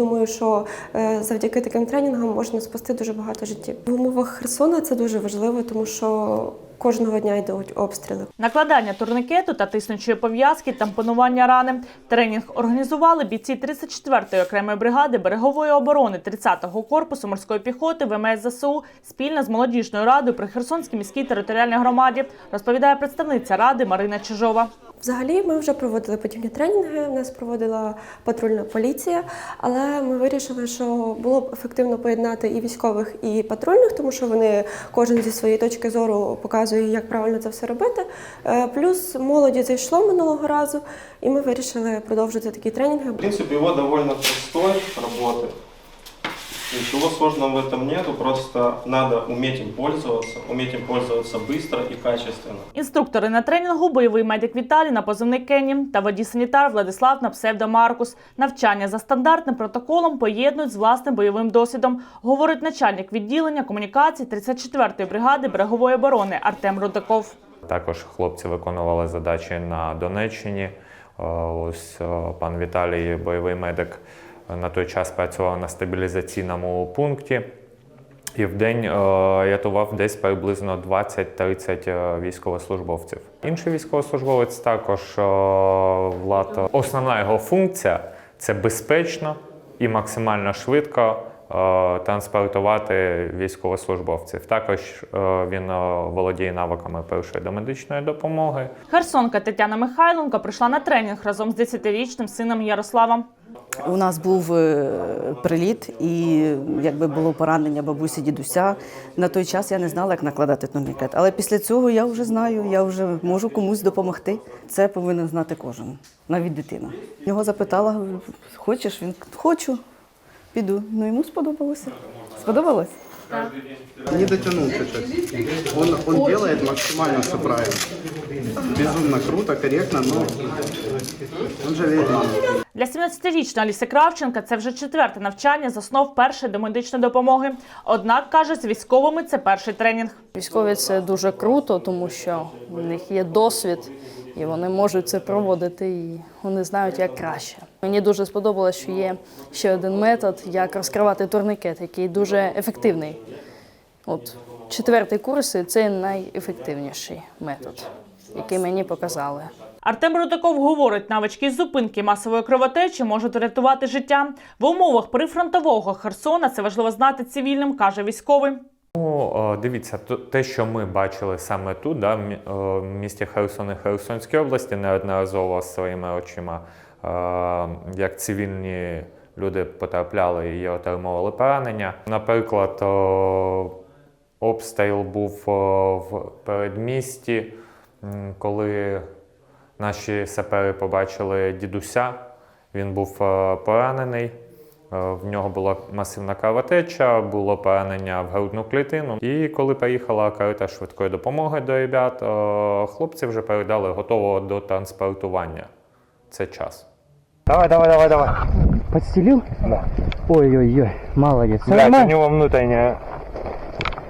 Думаю, що е, завдяки таким тренінгам можна спасти дуже багато життів. В умовах Херсона це дуже важливо, тому що кожного дня йдуть обстріли. Накладання турникету та тиснучої пов'язки, тампонування рани. Тренінг організували бійці 34-ї окремої бригади берегової оборони 30-го корпусу морської піхоти ВМС ЗСУ спільно з молодіжною радою при Херсонській міській територіальній громаді, розповідає представниця ради Марина Чижова. Взагалі, ми вже проводили подібні тренінги. У нас проводила патрульна поліція, але ми вирішили, що було б ефективно поєднати і військових, і патрульних, тому що вони кожен зі своєї точки зору показує, як правильно це все робити. Е, Плюс молоді зайшло минулого разу, і ми вирішили продовжити такі тренінги. В принципі, його доволі простой работы. Ничего сложного в этом нету, просто надо уметь им пользоваться, уметь им пользоваться быстро и качественно. Інструктори на тренінгу бойовий медик Віталій на позивний Кенні та водій-санітар Владислав на псевдо Маркус. Навчання за стандартним протоколом поєднують з власним бойовим досвідом, говорить начальник відділення комунікацій 34-ї бригади берегової оборони Артем Рудаков. Також хлопці виконували задачі на Донеччині. Е, Ось е, пан Віталій, бойовий медик, на той час працював на стабілізаційному пункті. І в день е, рятував десь приблизно 20-30 е, військовослужбовців. Інший військовослужбовець також е, Влад. Основна його функція це безпечно і максимально швидко транспортувати військовослужбовців. Також е, він е, володіє навиками першої домедичної допомоги. Херсонка Тетяна Михайленко прийшла на тренінг разом з 10-річним сином Ярославом. У нас був е, приліт, і якби було поранення бабусі дідуся. На той час я не знала, як накладати турнікет. Але після цього я вже знаю, я вже можу комусь допомогти. Це повинен знати кожен, навіть дитина. Його запитала, хочеш? Він хочу, піду. Ну йому сподобалося. Сподобалось? Не дотянул чуть-чуть. Он, он делает максимально все правильно. Безумно круто, корректно, но он жалеет маму. Для 17-річної Аліси Кравченка це вже четверте навчання з основ першої домедичної допомоги. Однак каже, з військовими це перший тренінг. Військові це дуже круто, тому що в них є досвід, і вони можуть це проводити, і вони знають, як краще. Мені дуже сподобалось, що є ще один метод, як розкривати турникет, який дуже ефективний. От четвертий курс – це найефективніший метод, який мені показали. Артем Рудаков говорить, навички зупинки масової кровотечі можуть врятувати життя. В умовах прифронтового Херсона це важливо знати цивільним, каже військовий. Ну, е, дивіться, те, що ми бачили саме тут, да, е, в місті Херсон і Херсонській області, неодноразово своїми очима, е, як цивільні люди потрапляли і отримували поранення. Наприклад, обстріл був в передмісті, коли наші сапери побачили дідуся, він був поранений. Е, В нього була масивна кровотеча, було поранення в грудну клітину. І коли приїхала карета швидкої допомоги до ребят, е, хлопці вже передали готово до транспортування. Це час. Давай, давай, давай, давай. Подстелил? Да. Ой-ой-ой, молодец. Нормально? у него внутреннее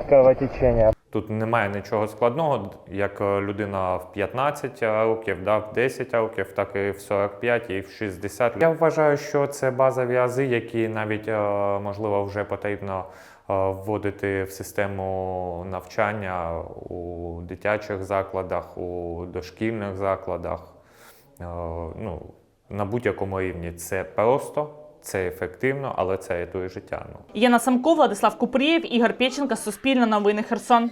кровотечение. Тут немає нічого складного, як е, людина в 15 років, да, в 10 років, так і в 45 і в 60. Я вважаю, що це базові ази, які навіть е, можливо вже потрібно е, вводити в систему навчання у дитячих закладах, у дошкільних закладах. Ну, на будь-якому рівні це просто, це ефективно, але це рятує життя. Ну. Яна Самко, Владислав Купрієв, Ігор Пєченка, Суспільне новини Херсон.